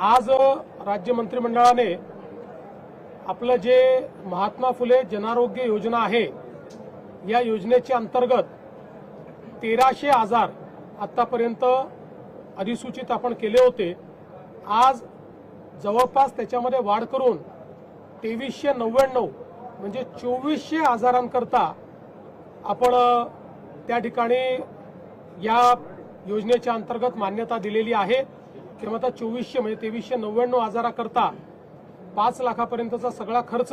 आज राज्य मंत्रिमंडळाने आपलं जे महात्मा फुले जनारोग्य योजना आहे या योजनेच्या अंतर्गत तेराशे आजार आतापर्यंत अधिसूचित आपण केले होते. आज जवळपास त्याच्यामध्ये वाढ करून तेवीसशे नव्याण्णव म्हणजे चोवीसशे आजारांकरता आपण त्या ठिकाणी या योजनेच्या अंतर्गत मान्यता दिलेली आहे. किंवा आता चोवीसशे म्हणजे तेवीसशे नव्याण्णव आजाराकरता पाच लाखापर्यंतचा सगळा खर्च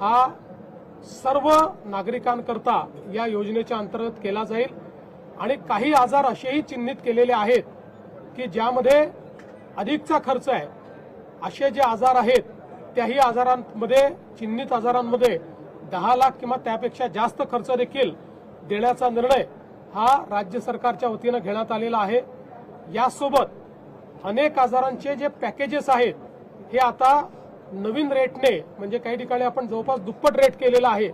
हा सर्व नागरिकांकरता या योजनेच्या अंतर्गत केला जाईल. आणि काही आजार असेही चिन्हित केलेले आहेत की ज्यामध्ये अधिकचा खर्च आहे. असे जे आजार आहेत त्याही आजारांमध्ये चिन्हित आजारांमध्ये दहा लाख किंवा त्यापेक्षा जास्त खर्च देखील देण्याचा निर्णय हा राज्य सरकारच्या वतीनं घेण्यात आलेला आहे. यासोबत अनेक आजारांचे जे पॅकेजेस आहेत हे आता नवीन रेटने म्हणजे काही ठिकाणी आपण जवळपास दुप्पट रेट केलेला आहे.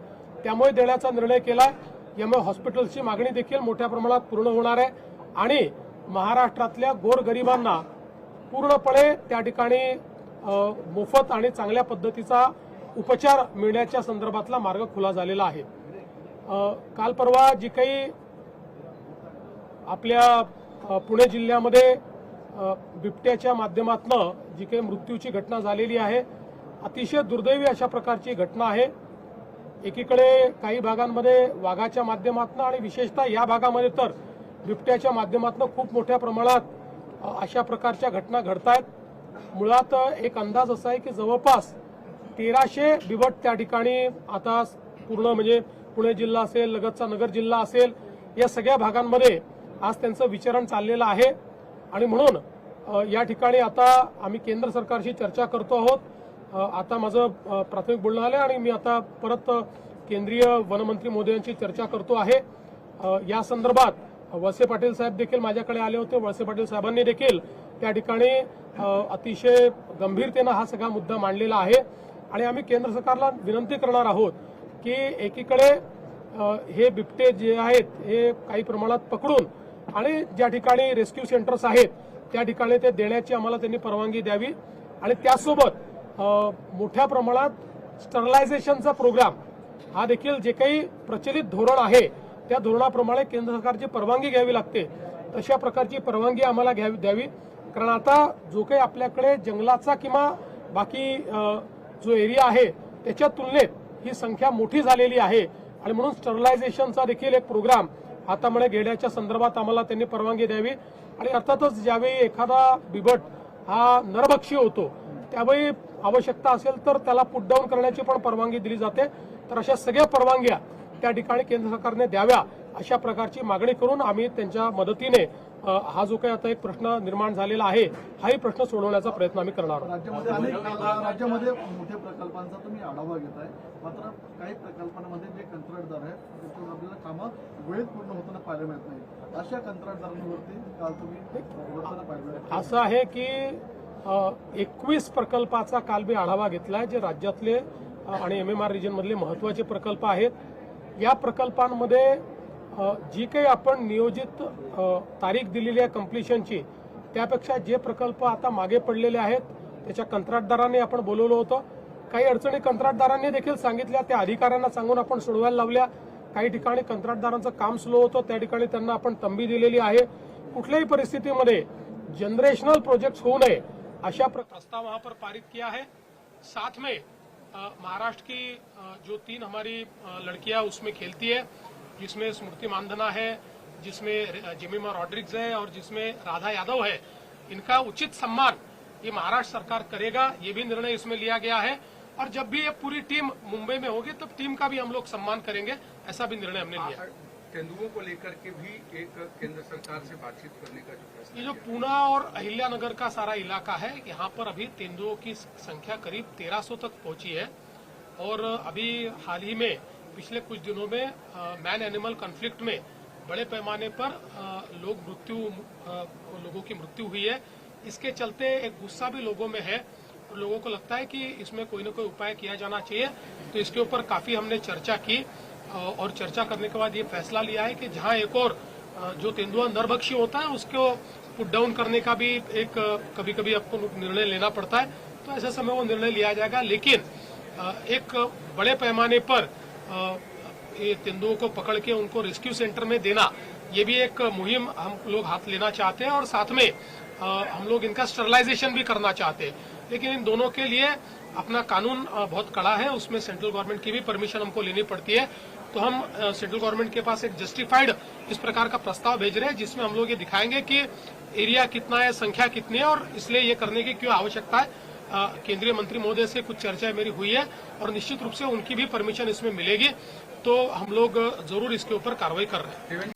त्यामुळे देण्याचा निर्णय केलाय. यामुळे हॉस्पिटल्सची मागणी देखील मोठ्या प्रमाणात पूर्ण होणार आहे. आणि महाराष्ट्रातल्या गोरगरिबांना पूर्णपणे त्या ठिकाणी मोफत आणि चांगल्या पद्धतीचा उपचार मिळण्याच्या संदर्भातला मार्ग खुला झालेला आहे. काल परवा जी काही आपल्या पुणे जिल्ह्यामध्ये बिबट्याच्या माध्यमातनं जी काही मृत्यूची घटना झालेली आहे अतिशय दुर्दैवी अशा प्रकारची घटना आहे. एकीकडे काही भागांमध्ये वाघाच्या माध्यमातून आणि विशेषतः या भागामध्ये तर बिबट्याच्या माध्यमातून खूप मोठ्या प्रमाणात अशा प्रकारच्या घटना घडतायत. मुळात एक अंदाज असा आहे की जवळपास तेराशे बिबट त्या ठिकाणी आता पूर्ण म्हणजे पुणे जिल्हा असेल लगतचा नगर जिल्हा असेल या सगळ्या भागांमध्ये आज त्यांचं विचरण चाललेलं आहे. आणि म्हणून या ठिकाणी आता आम्ही केंद्र सरकारशी चर्चा करतो आहोत. आता माझं प्राथमिक बोलणं आलं आणि मी आता परत केंद्रीय वनमंत्री मोदयांची चर्चा करतो आहे. या संदर्भात वळसे पाटील साहेब देखील माझ्याकडे आले होते. वळसे पाटील साहेबांनी देखील त्या ठिकाणी अतिशय गंभीरतेनं हा सगळा मुद्दा मांडलेला आहे. आणि आम्ही केंद्र सरकारला विनंती करणार आहोत की एकीकडे हे बिबटे जे आहेत हे काही प्रमाणात पकडून आणि ज्या ठिकाणी रेस्क्यू सेंटर्स आहेत त्या ठिकाणी ते देण्याची आम्हाला त्यांनी परवानगी द्यावी. आणि त्यासोबत मोठ्या प्रमाणात स्टरलायझेशनचा प्रोग्राम हा देखील जे काही प्रचलित धोरण आहे त्या धोरणाप्रमाणे केंद्र सरकारची परवानगी घ्यावी लागते. तशा प्रकारची परवानगी आम्हाला घ्यावी द्यावी. कारण आता जो काही आपल्याकडे जंगलाचा किंवा बाकी जो एरिया आहे त्याच्या तुलनेत ही संख्या मोठी झालेली आहे. आणि म्हणून स्टरलायझेशनचा देखील एक प्रोग्राम हातामध्ये घेण्याच्या संदर्भात आम्हाला त्यांनी परवानगी द्यावी. आणि अर्थातच ज्यावेळी एखादा बिबट हा नरभक्षी होतो त्यावेळी आवश्यकता असेल तर त्याला पुट डाऊन करण्याची पण परवानगी दिली जाते. तर अशा सगळ्या परवानग्या त्या ठिकाणी केंद्र सरकारने द्याव्या. अशा प्रकारची मागणी करून आम्ही त्यांच्या मदतीने हा जो काही आता एक प्रश्न निर्माण झालेला आहे हाही प्रश्न सोडवण्याचा प्रयत्न आम्ही करणार आहोत. राज्यामध्ये मोठ्या प्रकल्पांचा तुम्ही आढावा घेताय. मात्र काही प्रकल्पांमध्ये जे कंत्राटदार आहेत त्याच्यावर आपल्याला कामं वेळेत पूर्ण होताना पाहायला मिळत नाही अशा कंत्राटदारांवरती काल तुम्ही असं आहे की एकवीस प्रकल्पाचा काल मी आढावा घेतलाय जे राज्यातले आणि एम एम आर रिजनमधले महत्त्वाचे प्रकल्प आहेत. या प्रकल्पांमध्ये जी काही आपण नियोजित तारीख दिलेली आहे कम्प्लिशनची त्यापेक्षा जे प्रकल्प आता मागे पडलेले आहेत त्याच्या कंत्राटदारांनी आपण बोलवलं होतं. काही अडचणी कंत्राटदारांनी देखील सांगितल्या त्या अधिकाऱ्यांना सांगून आपण सोडवायला लावल्या. काही ठिकाणी कंत्राटदारांचं काम स्लो होतं त्या ठिकाणी त्यांना आपण तंबी दिलेली आहे. कुठल्याही परिस्थितीमध्ये जनरेशनल प्रोजेक्ट होऊ नये अशा प्र- प्रस्ताव वहां पर पारित किया है. साथ में महाराष्ट्र की जो तीन हमारी लड़कियां उसमें खेलती है जिसमें स्मृति मानधना है जिसमें जिमिमा रॉड्रिक्स है और जिसमें राधा यादव है इनका उचित सम्मान ये महाराष्ट्र सरकार करेगा ये भी निर्णय इसमें लिया गया है। और जब भी ये पूरी टीम मुंबई में होगी तब टीम का भी हम लोग सम्मान करेंगे ऐसा भी निर्णय हमने लिया तेंदुओं को लेकर के भी एक केंद्र सरकार से बातचीत करने का जो प्रश्न ये जो पूना और अहिल्यानगर का सारा इलाका है यहाँ पर अभी तेंदुओं की संख्या करीब 1300 तक पहुँची है। और अभी हाल ही में पिछले कुछ दिनों में मैन एनिमल कॉन्फ्लिक्ट में बड़े पैमाने पर लोग मृत्यु लोगों की मृत्यु हुई है। इसके चलते एक गुस्सा भी लोगों में है और लोगों को लगता है कि इसमें कोई ना कोई उपाय किया जाना चाहिए। तो इसके ऊपर काफ़ी हमने चर्चा की और चर्चा करने के बाद ये फैसला लिया है कि जहाँ एक और जो तेंदुआ नरभक्षी होता है, उसको पुट डाउन करने का भी एक कभी कभी आपको निर्णय लेना पड़ता है। तो ऐसे समय वो निर्णय लिया जाएगा, लेकिन एक बड़े पैमाने पर ये तेंदुओं को पकड़ के उनको रेस्क्यू सेंटर में देना, ये भी एक मुहिम हम लोग हाथ लेना चाहते हैं और साथ में हम लोग इनका स्टरलाइजेशन भी करना चाहते हैं। लेकिन इन दोनों के लिए अपना कानून बहुत कड़ा है, उसमें सेंट्रल गवर्नमेंट की भी परमिशन हमको लेनी पड़ती है। तो हम सेंट्रल गवर्नमेंट के पास एक जस्टिफाइड इस प्रकार का प्रस्ताव भेज रहे हैं, जिसमें हम लोग ये दिखाएँगे कि एरिया कितना है, संख्या कितनी है, और इसलिए ये करने की क्यों आवश्यकता है। केंद्रीय मंत्री महोदय से कुछ चर्चा मेरी हुई है और निश्चित रूप से उनकी भी परमिशन इसमें मिलेगी तो हम लोग जरूर इसके ऊपर कार्रवाई कर रहे हैं।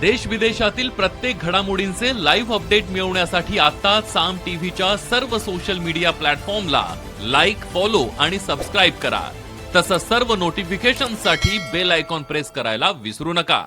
देश विदेशातील प्रत्येक घडामोडींचे लाईव्ह अपडेट मिळवण्यासाठी आता साम टीव्हीच्या सर्व सोशल मीडिया प्लॅटफॉर्मला लाईक फॉलो आणि सबस्क्राईब करा. तसंच सर्व नोटिफिकेशनसाठी बेल आयकॉन प्रेस करायला विसरू नका.